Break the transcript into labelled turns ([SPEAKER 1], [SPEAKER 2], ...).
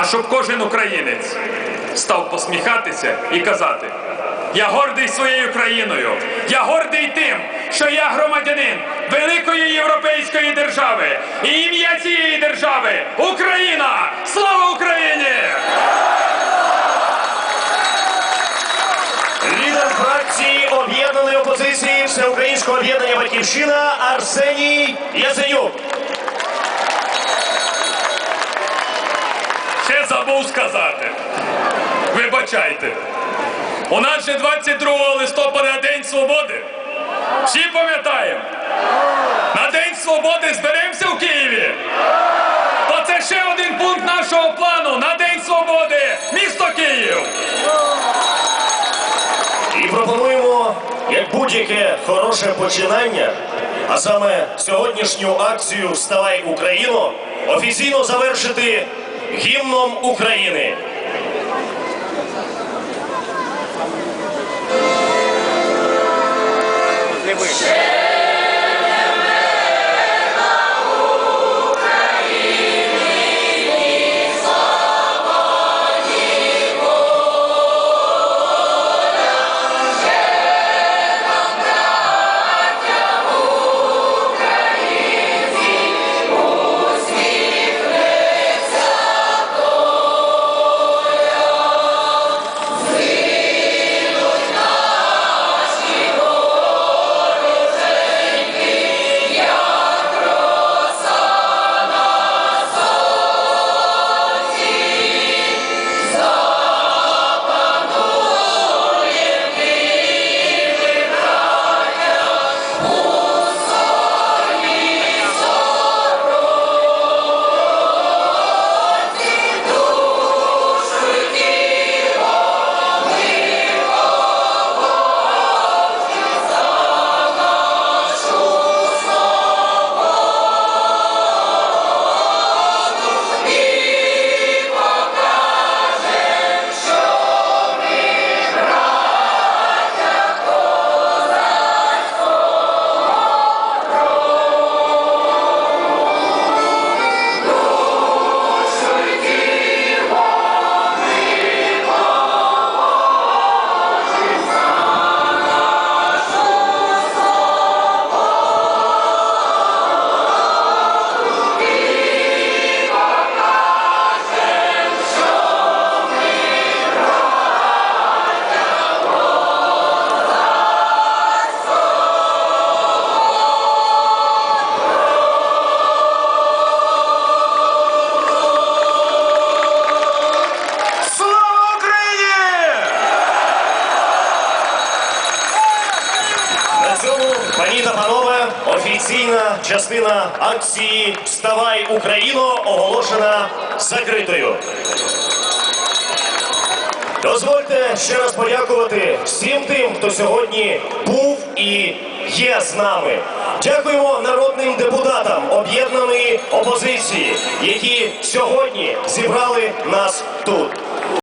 [SPEAKER 1] а щоб кожен українець став посміхатися і казати: Я гордий своєю країною, я гордий тим, що я громадянин великої європейської держави. І ім'я цієї держави Україна! Слава Україні!
[SPEAKER 2] Лідер фракції об'єднаної опозиції Всеукраїнського об'єднання Батьківщина Арсеній Яценюк.
[SPEAKER 1] Забув сказати. Вибачайте. У нас же 22 листопада День Свободи. Всі пам'ятаємо. На День Свободи зберемося в Києві. То це ще один пункт нашого плану на День Свободи. Місто Київ.
[SPEAKER 2] І пропонуємо, як будь-яке хороше починання, а саме сьогоднішню акцію Вставай Україно офіційно завершити гімном України. Пані та панове, офіційна частина акції Вставай Україно оголошена закритою. Дозвольте ще раз подякувати всім тим, хто сьогодні був і є з нами. Дякуємо народним депутатам об'єднаної опозиції, які сьогодні зібрали нас тут.